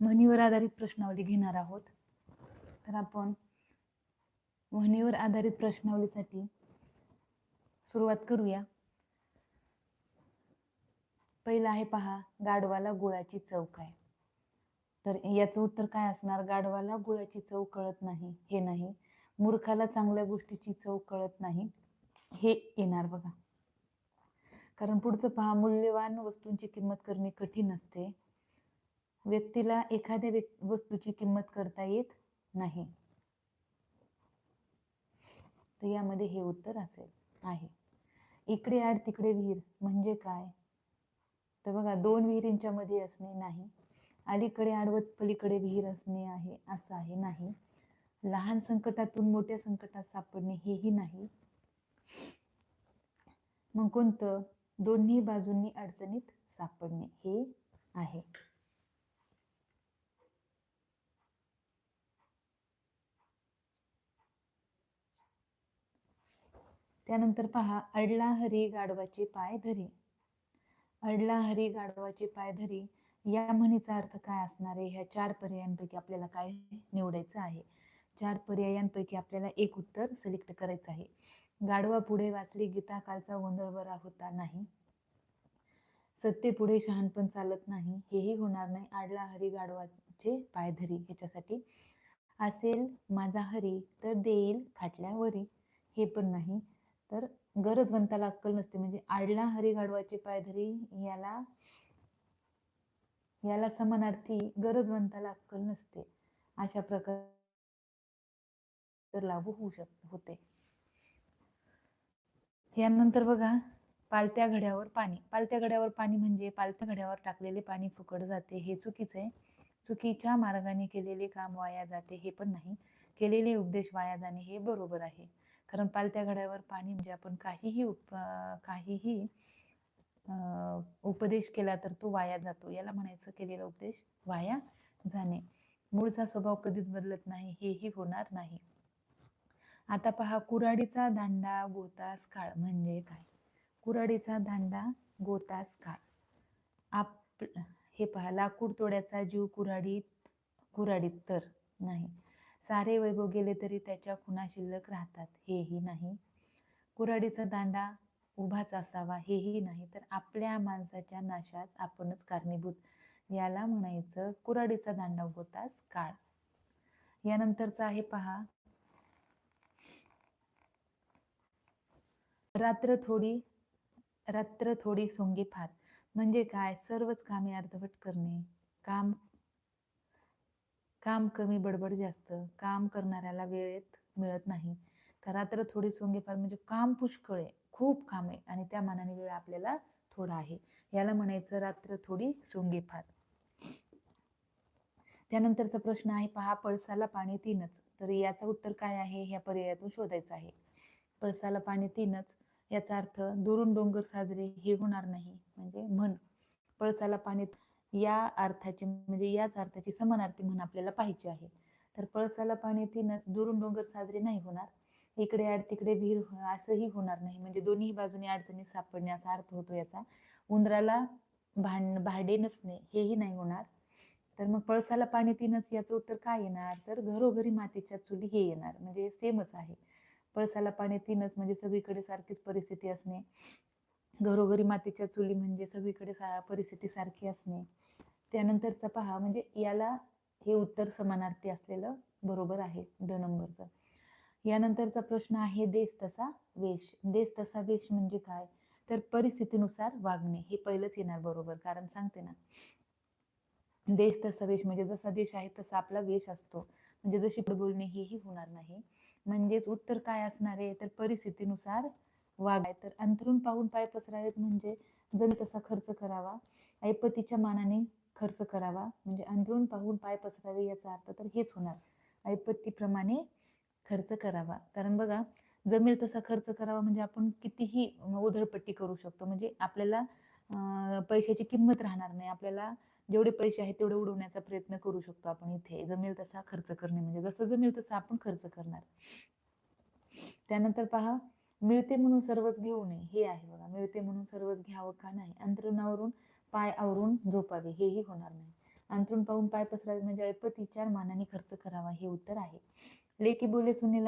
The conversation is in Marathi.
म्हणीवर आधारित प्रश्नावली घेणार आहोत. तर आपण म्हणीवर आधारित प्रश्नावलीसाठी सुरुवात करूया. पहिला आहे पहा गाढवाला गुळाची चव काय? तर याचं उत्तर काय असणार? गाढवाला गुळाची चव कळत नाही हे नाही. मूर्खाला चांगल्या गोष्टीची चव कळत नाही हे येणार बघा. कारण पुढचं पहा मूल्यवान वस्तूंची किंमत करणे कठीण असते. व्यक्तीला एखाद्या व्यक् वस्तूची किंमत करता येत नाही. तर यामध्ये हे उत्तर असेल आहे. इकडे आड तिकडे विहीर म्हणजे काय? तर बघा दोन विहिरींच्या मध्ये असणे नाही. अलीकडे आडवत पलीकडे विहीर असणे आहे असं आहे नाही. लहान संकटातून मोठ्या संकटात सापडणे हेही नाही. मग कोणतं? दोन्ही बाजूंनी अडचणीत सापडणे हे आहे. त्यानंतर पहा अडला हरी गाढवाचे पाय धरी. अडला हरी गाढवाचे पाय धरी या म्हणीचा अर्थ काय असणार आहे? ह्या चार पर्यायांपैकी आपल्याला काय निवडायचं आहे? चार पर्यायांपैकी आपल्याला एक उत्तर सिलेक्ट करायचं आहे. गाढवा पुढे वाचली गीता कालचा गोंधळ बरा होता नाही. सत्य पुढे शहाणपण चालत नाही. हेही होणार नाही. आडला हरी गाढवाचे पाय धरी. ह्याच्यासाठी असेल माझा हरी तर देईल खाटल्यावरी. हे पण नाही. तर गरजवंताला अक्कल नसते. म्हणजे आडला हरी गाडवाची पाय धरी याला याला समानार्थी गरजवंताला अक्कल नसते. अशा प्रकार लागू होऊ शक होते. यानंतर बघा पालत्या घड्यावर पाणी. पालत्या घड्यावर पाणी म्हणजे पालत्या घड्यावर टाकलेले पाणी फुकट जाते. हे चुकीचं. आहे चुकीच्या मार्गाने केलेले काम वाया जाते हे पण नाही. केलेले उपदेश वाया जाणे हे बरोबर आहे. कारण पालत्या घड्यावर पाणी म्हणजे आपण काहीही उप काहीही उपदेश केला तर तो वाया जातो. याला म्हणायचं केलेला उपदेश वाया जाणे. मूळचा स्वभाव कधीच बदलत नाही हेही होणार नाही. आता पहा कुराडीचा दांडा गोतास काळ म्हणजे काय? कुराडीचा दांडा गोतास काळ. आप हे पहा लाकूड तोड्याचा जीव कुराडीत कुराडीत तर नाही. सारे वैभव गेले तरी त्याच्या खुणा शिल्लक राहतात हेही नाही. कुऱ्हाडीचा दांडा उभाच असावा हेही नाही. तर आपल्या माणसाच्या नाशास आपणच कारणीभूत. याला म्हणायचं कुऱ्हाडीचा दांडा होताच काळ. यानंतरचा आहे पहा. रात्र थोडी रात्र थोडी सोंगे फार. म्हणजे काय? सर्वच कामे अर्धवट करणे. काम काम कमी बडबड जास्त काम करणाऱ्याला वेळेत मिळत नाही. का रात्र थोडी सोंगेफार म्हणजे काम पुष्कळ आहे खूप काम आहे आणि त्या मानाने वेळ आपल्याला थोडा आहे. याला म्हणायचं रात्र थोडी सोंगेफार त्यानंतरचा प्रश्न आहे पहा पळसाला पाणी तीनच. तर याचं उत्तर काय आहे? ह्या पर्यायातून शोधायचं आहे. पळसाला पाणी तीनच. याचा अर्थ दुरून डोंगर साजरे हे होणार नाही. म्हणजे म्हण पळसाला पाणी या अर्थाची म्हणजे याच अर्थाची समानार्थी म्हण आपल्याला पाहिजे आहे. तर पळसाला पाणी तीनच दुरून डोंगर साजरे नाही होणार. इकडे आड तिकडे विहीर हो, असंही होणार नाही. म्हणजे दोन्ही बाजूने अडचणी सापडण्याचा अर्थ होतो याचा. उंदराला भांड भाडे नसणे हेही नाही होणार. तर मग पळसाला पाणी तीनच याचं उत्तर काय येणार? तर घरोघरी मातीच्या चुली हे येणार. म्हणजे सेमच आहे. पळसाला पाणी तीनच म्हणजे सगळीकडे सारखीच परिस्थिती असणे. घरोघरी मातीच्या चुली म्हणजे सगळीकडे सा परिस्थिती सारखी असणे. त्यानंतरचा पहा म्हणजे याला हे उत्तर समानार्थी असलेलं बरोबर आहे ड नंबरचं. यानंतरचा प्रश्न आहे देश तसा वेश. देश तसा वेश म्हणजे काय? तर परिस्थितीनुसार वागणे. हे पहिलंच येणार बरोबर कारण सांगते ना. देश तसा वेश म्हणजे जसा देश आहे तसा आपला वेश असतो. म्हणजे जशी बोलणे हेही होणार नाही. म्हणजेच उत्तर काय असणार आहे? तर परिस्थितीनुसार वागाय तर अंतरून पाहून पाय पसरावेत म्हणजे जमी तसा खर्च करावा. ऐपतीच्या मानाने खर्च करावा. म्हणजे अंतरून पाहून पाय पसरावे याचा अर्थ तर हेच होणार. ऐपतीप्रमाणे खर्च करावा. कारण बघा जमेल तसा खर्च करावा म्हणजे आपण कितीही उधळपट्टी करू शकतो. म्हणजे आपल्याला पैशाची किंमत राहणार नाही. आपल्याला जेवढे पैसे आहेत तेवढे उडवण्याचा प्रयत्न करू शकतो आपण इथे. जमेल तसा खर्च करणे म्हणजे जसं जमेल तसं आपण खर्च करणार. त्यानंतर पहा मिळते म्हणून सर्वच घेऊ नये हे आहे बघा. मिळते म्हणून सर्वच घ्यावं का नाही? अंतरुणावरून पाय आवरून झोपावे हेही होणार नाही. अंथरूण पाहून पाय पसरावे म्हणजे ऐपतीच्या मानाने खर्च करावा हे उत्तर आहे. लेकी बोले सुनेला